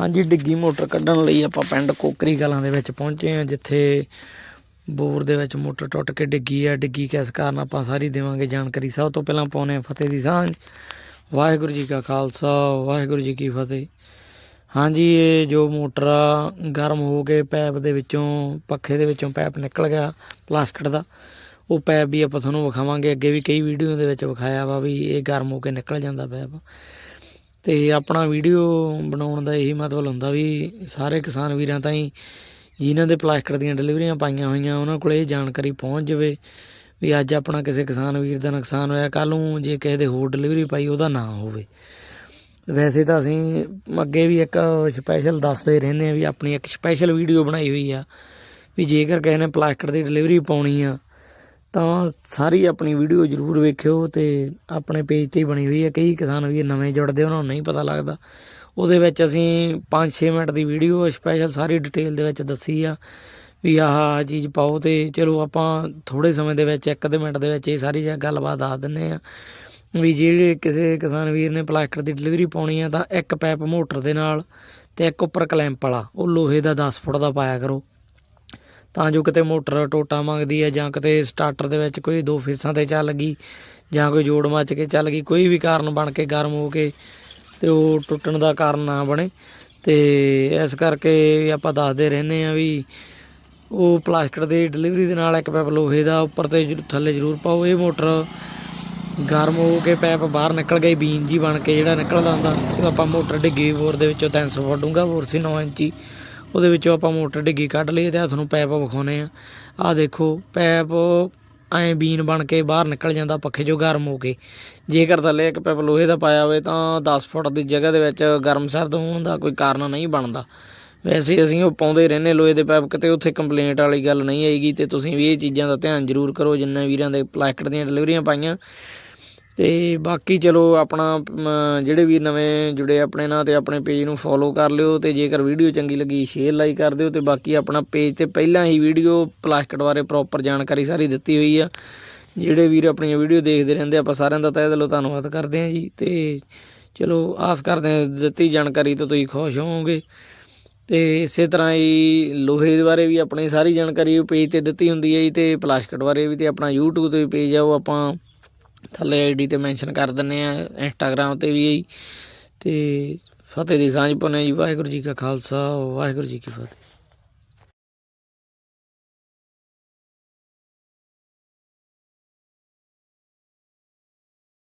ਹਾਂਜੀ, ਡਿੱਗੀ ਮੋਟਰ ਕੱਢਣ ਲਈ ਆਪਾਂ ਪਿੰਡ ਕੋਕਰੀ ਕਲਾਂ ਦੇ ਵਿੱਚ ਪਹੁੰਚੇ ਹਾਂ, ਜਿੱਥੇ ਬੋਰ ਦੇ ਵਿੱਚ ਮੋਟਰ ਟੁੱਟ ਕੇ ਡਿੱਗੀ ਆ। ਡਿੱਗੀ ਕਿਸ ਕਾਰਨ ਆਪਾਂ ਸਾਰੀ ਦੇਵਾਂਗੇ ਜਾਣਕਾਰੀ। ਸਭ ਤੋਂ ਪਹਿਲਾਂ ਪਾਉਨੇ ਫਤਿਹ ਦੀ ਸਾਂਝ। ਵਾਹਿਗੁਰੂ ਜੀ ਕਾ ਖਾਲਸਾ, ਵਾਹਿਗੁਰੂ ਜੀ ਕੀ ਫਤਿਹ। ਹਾਂਜੀ, ਇਹ ਜੋ ਮੋਟਰ ਆ, ਗਰਮ ਹੋ ਕੇ ਪੈਪ ਦੇ ਵਿੱਚੋਂ, ਪੱਖੇ ਦੇ ਵਿੱਚੋਂ ਪੈਪ ਨਿਕਲ ਗਿਆ, ਪਲਾਸਟਿਕ ਦਾ। ਉਹ ਪੈਪ ਵੀ ਆਪਾਂ ਤੁਹਾਨੂੰ ਵਿਖਾਵਾਂਗੇ। ਅੱਗੇ ਵੀ ਕਈ ਵੀਡੀਓ ਦੇ ਵਿੱਚ ਵਿਖਾਇਆ ਵਾ ਵੀ ਇਹ ਗਰਮ ਹੋ ਕੇ ਨਿਕਲ ਜਾਂਦਾ ਪੈਪ। ਤੇ ਆਪਣਾ ਵੀਡੀਓ ਬਣਾਉਣ ਦਾ ਇਹੀ ਮਤਲਬ ਹੁੰਦਾ ਵੀ ਸਾਰੇ ਕਿਸਾਨ ਵੀਰਾਂ ਤਾਈਂ ਜਿਨ੍ਹਾਂ ਦੇ ਪਲਾਸਟਿਕ ਦੀਆਂ ਡਿਲੀਵਰੀਆਂ ਪਾਈਆਂ ਹੋਈਆਂ, ਉਹਨਾਂ ਕੋਲ ਇਹ ਜਾਣਕਾਰੀ ਪਹੁੰਚ ਜਾਵੇ ਵੀ ਅੱਜ ਆਪਣਾ ਕਿਸੇ ਕਿਸਾਨ ਵੀਰ ਦਾ ਨੁਕਸਾਨ ਹੋਇਆ ਕੱਲ ਨੂੰ ਜੇ ਕਿਸੇ ਦੇ ਹੋਰ ਡਿਲੀਵਰੀ ਪਾਈ ਉਹਦਾ ਨਾ ਹੋਵੇ। ਵੈਸੇ ਤਾਂ ਅਸੀਂ ਅੱਗੇ ਵੀ ਇੱਕ ਸਪੈਸ਼ਲ ਦੱਸਦੇ ਰਹਿੰਦੇ ਆ ਵੀ ਆਪਣੀ ਇੱਕ ਸਪੈਸ਼ਲ ਵੀਡੀਓ ਬਣਾਈ ਹੋਈ ਆ, ਵੀ ਜੇਕਰ ਕਿਸੇ ਨੇ ਪਲਾਸਟਿਕ ਦੀ ਡਿਲੀਵਰੀ ਪਾਉਣੀ ਆ ਤਾਂ ਸਾਰੀ ਆਪਣੀ ਵੀਡੀਓ ਜ਼ਰੂਰ ਵੇਖਿਓ ਅਤੇ ਆਪਣੇ ਪੇਜ ਤੇ ਹੀ ਬਣੀ ਹੋਈ ਹੈ। ਕਈ ਕਿਸਾਨ ਵੀ ਨਵੇਂ ਜੁੜਦੇ, ਉਹਨਾਂ ਨੂੰ ਨਹੀਂ ਪਤਾ ਲੱਗਦਾ। ਉਹਦੇ ਵਿੱਚ ਅਸੀਂ 5-6 ਮਿੰਟ ਦੀ ਵੀਡੀਓ ਸਪੈਸ਼ਲ ਸਾਰੀ ਡਿਟੇਲ ਦੇ ਵਿੱਚ ਦੱਸੀ ਆ ਵੀ ਆਹ ਆਹ ਚੀਜ਼ ਪਾਓ ਤੇ ਚਲੋ ਆਪਾਂ ਥੋੜੇ ਸਮੇਂ ਦੇ ਵਿੱਚ ਇੱਕ ਅੱਧੇ ਮਿੰਟ ਦੇ ਵਿੱਚ ਇਹ ਸਾਰੀ ਜ- ਗੱਲਬਾਤ ਦੱਸ ਦਿੰਨੇ ਆ ਵੀ ਜਿਹੜੇ ਕਿਸੇ ਕਿਸਾਨ ਵੀਰ ਨੇ ਪਲਾਸਟਿਕ ਦੀ ਡਿਲੀਵਰੀ ਪਾਉਣੀ ਆ ਤਾਂ ਇੱਕ ਪੈਪ ਮੋਟਰ ਦੇ ਨਾਲ ਤੇ ਇੱਕ ਉੱਪਰ ਕਲੈਂਪ ਵਾਲਾ, ਉਹ ਲੋਹੇ ਦਾ 10 ਫੁੱਟ ਦਾ ਪਾਇਆ ਕਰੋ। ਤਾਂ ਜੋ ਕਿਤੇ ਮੋਟਰ ਟੋਟਾ ਮੰਗਦੀ ਹੈ ਜਾਂ ਕਿਤੇ ਸਟਾਰਟਰ ਦੇ ਵਿੱਚ ਕੋਈ ਦੋ ਫੇਸਾਂ ਤੇ ਚੱਲ ਗਈ ਜਾਂ ਕੋਈ ਜੋੜ ਮੱਚ ਕੇ ਚੱਲ ਗਈ, ਕੋਈ ਵੀ ਕਾਰਨ ਬਣ ਕੇ ਗਰਮ ਹੋ ਕੇ ਤੇ ਉਹ ਟੁੱਟਣ ਦਾ ਕਾਰਨ ਨਾ ਬਣੇ। ਤੇ ਇਸ ਕਰਕੇ ਵੀ ਆਪਾਂ ਦੱਸਦੇ ਰਹਿੰਦੇ ਆ ਵੀ ਉਹ ਪਲਾਸਟਿਕ ਦੀ ਡਿਲੀਵਰੀ ਦੇ ਨਾਲ ਇੱਕ ਪੈਪ ਲੋਹੇ ਦਾ ਉੱਪਰ ਤੇ ਥੱਲੇ ਜ਼ਰੂਰ ਪਾਓ, ਇਹ ਮੋਟਰ ਗਰਮ ਹੋ ਕੇ ਪੈਪ ਬਾਹਰ ਨਿਕਲ ਗਈ, ਬੀਨ ਜੀ ਬਣ ਕੇ ਜਿਹੜਾ ਨਿਕਲਦਾ ਹੁੰਦਾ ਤੇ ਆਪਾਂ ਮੋਟਰ ਡਿੱਗੀ ਬੋਰ ਦੇ ਵਿੱਚੋਂ 300 ਫੁੱਟ ਡੂੰਗਾ ਬੋਰ ਸੀ 9 ਇੰਚੀ। ਉਹਦੇ ਵਿੱਚੋਂ ਆਪਾਂ ਮੋਟਰ ਡਿੱਗੀ ਕੱਢ ਲਈ ਤੇ ਆਹ ਤੁਹਾਨੂੰ ਪੈਪ ਵਿਖਾਉਨੇ ਆ। ਆਹ ਦੇਖੋ, ਪੈਪ ਐਂ ਬੀਨ ਬਣ ਕੇ ਬਾਹਰ ਨਿਕਲ ਜਾਂਦਾ, ਪੱਖੇ 'ਚੋਂ ਗਰਮ ਹੋ ਕੇ। ਜੇਕਰ ਥੱਲੇ ਇੱਕ ਪੈਪ ਲੋਹੇ ਦਾ ਪਾਇਆ ਹੋਵੇ ਤਾਂ 10 ਫੁੱਟ ਦੀ ਜਗ੍ਹਾ ਦੇ ਵਿੱਚ ਗਰਮ ਸਰਦ ਹੋਣ ਦਾ ਕੋਈ ਕਾਰਨ ਨਹੀਂ ਬਣਦਾ। ਵੈਸੇ ਅਸੀਂ ਉਹ ਪਾਉਂਦੇ ਰਹਿੰਦੇ ਲੋਹੇ ਦੇ ਪੈਪ, ਕਿਤੇ ਉੱਥੇ ਕੰਪਲੇਂਟ ਵਾਲੀ ਗੱਲ ਨਹੀਂ ਆਏਗੀ ਤੇ ਤੁਸੀਂ ਵੀ ਇਹ ਚੀਜ਼ਾਂ ਦਾ ਧਿਆਨ ਜ਼ਰੂਰ ਕਰੋ। ਜਿੰਨੇ ਵੀਰਾਂ ਦੇ ਪਲਾਸਟਿਕ ਦੀਆਂ ਡਿਲੀਵਰੀਆਂ ਪਾਈਆਂ ਅਤੇ ਬਾਕੀ ਚਲੋ ਆਪਣਾ ਜਿਹੜੇ ਵੀ ਨਵੇਂ ਜੁੜੇ ਆਪਣੇ ਨਾਲ ਅਤੇ ਆਪਣੇ ਪੇਜ ਨੂੰ ਫੋਲੋ ਕਰ ਲਿਓ ਅਤੇ ਜੇਕਰ ਵੀਡੀਓ ਚੰਗੀ ਲੱਗੀ ਸ਼ੇਅਰ ਲਾਈਕ ਕਰ ਦਿਓ ਅਤੇ ਬਾਕੀ ਆਪਣਾ ਪੇਜ ਤੇ ਪਹਿਲਾਂ ਹੀ ਵੀਡੀਓ ਪਲਾਸਟਿਕ ਬਾਰੇ ਪ੍ਰੋਪਰ ਜਾਣਕਾਰੀ ਸਾਰੀ ਦਿੱਤੀ ਹੋਈ ਆ। ਜਿਹੜੇ ਵੀਰ ਆਪਣੀਆਂ ਵੀਡੀਓ ਦੇਖਦੇ ਰਹਿੰਦੇ, ਆਪਾਂ ਸਾਰਿਆਂ ਦਾ ਤਹਿ ਦਿਲੋਂ ਧੰਨਵਾਦ ਕਰਦੇ ਹਾਂ ਜੀ ਤੇ ਚਲੋ ਆਸ ਕਰਦੇ ਹਾਂ ਦਿੱਤੀ ਜਾਣਕਾਰੀ ਤੋਂ ਤੁਸੀਂ ਖੁਸ਼ ਹੋਵੋਗੇ। ਤੇ ਇਸੇ ਤਰ੍ਹਾਂ ਹੀ ਲੋਹੇ ਦੇ ਬਾਰੇ ਵੀ ਆਪਣੀ ਸਾਰੀ ਜਾਣਕਾਰੀ ਪੇਜ ਤੇ ਦਿੱਤੀ ਹੁੰਦੀ ਹੈ ਜੀ ਤੇ ਪਲਾਸਟਿਕ ਬਾਰੇ ਵੀ ਤੇ ਆਪਣਾ YouTube ਤੇ ਵੀ ਪੇਜ ਆ, ਉਹ ਆਪਾਂ ਥੱਲੇ ਆਈਡੀ ਤੇ ਮੈਂਸ਼ਨ ਕਰ ਦਿੰਨੇ ਆ ਇੰਸਟਾਗ੍ਰam ਤੇ ਵੀ ਹੈ ਜੀ। ਤੇ ਫਤਿਹ ਦੀ ਸਾਂਝ ਪਾਉਂਦੇ ਹਾਂ ਜੀ, ਵਾਹਿਗੁਰੂ ਜੀ ਕਾ ਖਾਲਸਾ, ਵਾਹਿਗੁਰੂ ਜੀ ਕੀ ਫਤਿਹ